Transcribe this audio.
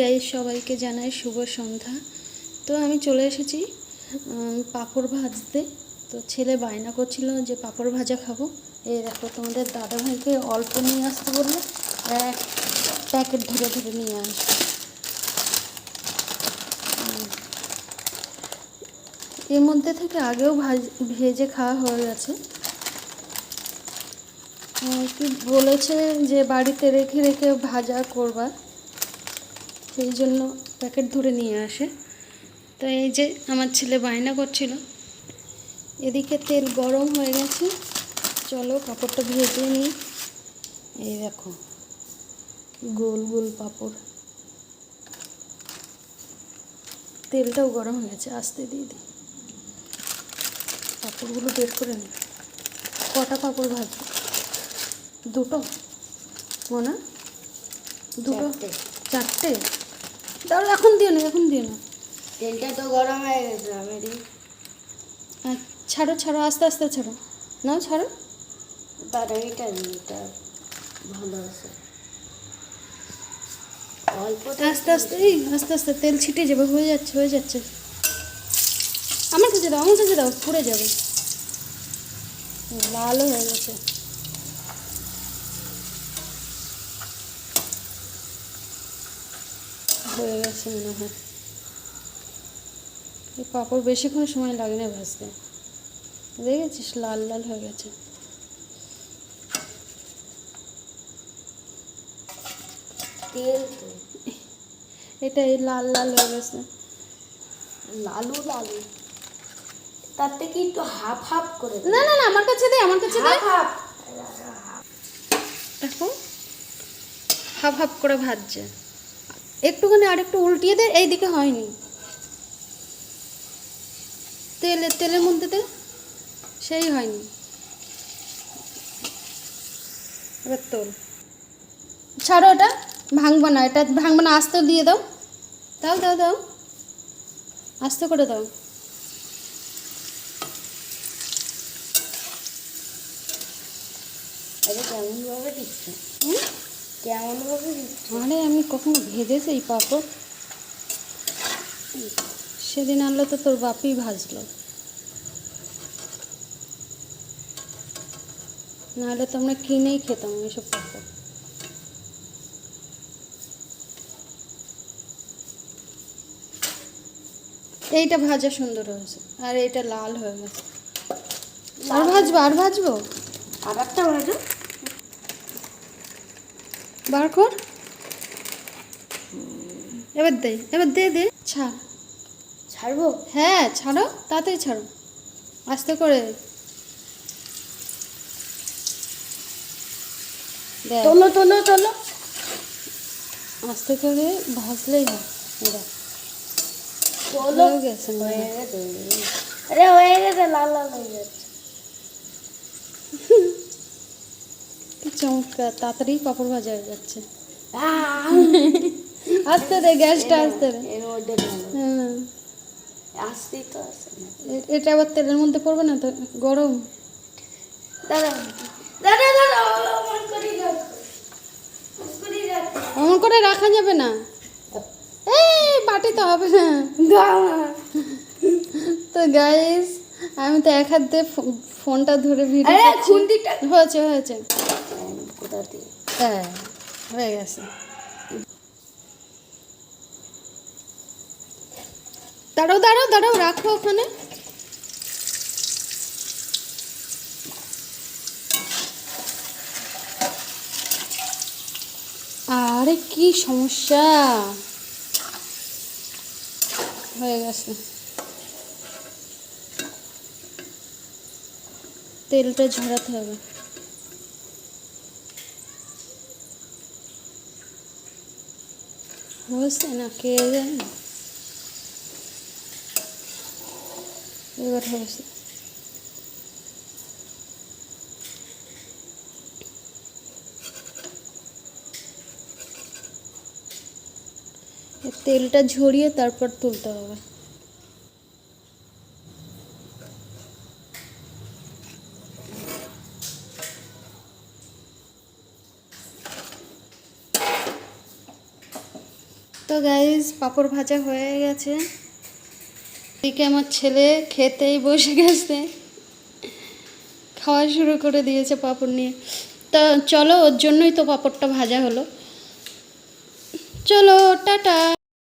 গাই সবাইকে জানাই শুভ সন্ধ্যা। তো আমি চলে এসেছি পাঁপড় ভাজতে। তো ছেলে বায়না করছিল যে পাঁপড় ভাজা খাব। এই দেখো তোমাদের দাদাভাইকে অল্প নিয়ে আসতে বললে এক প্যাকেট ধরে ধরে নিয়ে আসবে। এর মধ্যে থেকে আগেও ভাজ, ভেজে খাওয়া হয়ে গেছে। বলেছে যে বাড়িতে রেখে রেখে ভাজা করবা। সেই জন্য প্যাকেট ধরে নিয়ে আসে। তো এই যে আমার ছেলে বায়না করছিল। এদিকে তেল গরম হয়ে গেছে। চলো কাপড়টা ভেজে নিই। এই দেখো, গোল গোল পাপড়। তেলটাও গরম হয়ে গেছে, আস্তে দিয়ে দিই। পাপড়গুলো বের করে নিই। কটা পাপড় ভাজবো? দুটো? মোনা? দুটো? চারটে। দাঁড়ো এখন দিও না এখন দিও না। তেলটা তো গরম হয়ে গেছে আমি দিই। ছাড়ো ছাড়ো আস্তে আস্তে ছাড়ো। নাও ছাড়ো। বাদামিটা এটা ভালো আছে। অল্প আস্তে আস্তে এই আস্তে আস্তে তেল ছিটে যাবে হয়ে যাচ্ছে হয়ে যাচ্ছে। আমার কাছে দাও আমার কাছে দাও পুড়ে যাবে। লালও হয়ে গেছে। হয়ে গেছে মনে হয়। এই পাঁপড় বেশিক্ষণ সময় লাগে না ভাজতে। দেখেছিস লাল লাল হয়ে গেছে। তেল তো। এটা এই লাল লাল হয়ে গেছে। লালু লালু। তার থেকে একটু হাফ হাফ করে না না না আমার কাছে দে আমার কাছে দে। Half half. দেখো হাফ হাফ করে ভাজছে। একটুখানি আর একটু উল্টিয়ে দে এইদিকে হয়নি। তেলে তেলের মধ্যে দে সেই হয়নি। এবার তোল। ছাড়ো এটা ভাঙবো না এটা ভাঙবো না আস্তে দিয়ে দাও। দাও দাও দাও। আস্তে করে দাও। এটা কেমন ভাবে দিচ্ছে? হুম? কেমন ভাবে আরে আমি কখনো ভেজেছি এই পাঁপড় সেদিন আনলো তো তোর বাপই ভাজলো। নাহলে তো আমরা কিনেই খেতাম এসব পাঁপড় এইটা ভাজা সুন্দর হয়েছে আর এইটা লাল হয়ে গেছে। আর ভাজবো আর ভাজবো? আর একটা ভাজো। বার কর। এবার দে এবার দে দে। ছাড় ছাড়বো? হ্যাঁ ছাড়ো তাড়াতাড়ি ছাড়ো। আস্তে করে। তোলো তোলো তোলো। আস্তে করে ভাজলেই হয়। তোলো। গেছে। গেছে। আরে হয়ে গেছে লাল লাল হয়ে যাচ্ছে কি চমৎকার তাড়াতাড়ি পাপড় ভাজা হয়ে যাচ্ছে! আস্তে দে গ্যাসটা আস্তে দে। হ্যাঁ। আসতেই তো এটা আবার তেলের মধ্যে পড়বে না তো? গরম। দাদা দাদা দাদা অমন করি রাখো। যাবে না? এই বাটি তো হবে না। তো গাইস আমি তো এক হাত দিয়ে ফোনটা ধরে ভিডিও হয়েছে হয়েছে। কোথা দিয়ে হ্যাঁ হয়ে গেছে। দাঁড়াও দাঁড়াও দাঁড়াও, রাখো ওখানে। আরে, কি সমস্যা? হয়ে গেছে। তেলটা ঝরাতে হবে। হয়েছে না কে জানে এবার হয়েছে এর তেলটা ঝরিয়ে তারপর তুলতে হবে। তো গাইজ পাঁপড় ভাজা হয়ে গেছে। এদিকে আমার ছেলে খেতেই বসে গেছে। খাওয়া শুরু করে দিয়েছে পাঁপড় নিয়ে। তা চলো, ওর জন্যই তো পাঁপড়টা ভাজা হলো। চলো, টাটা।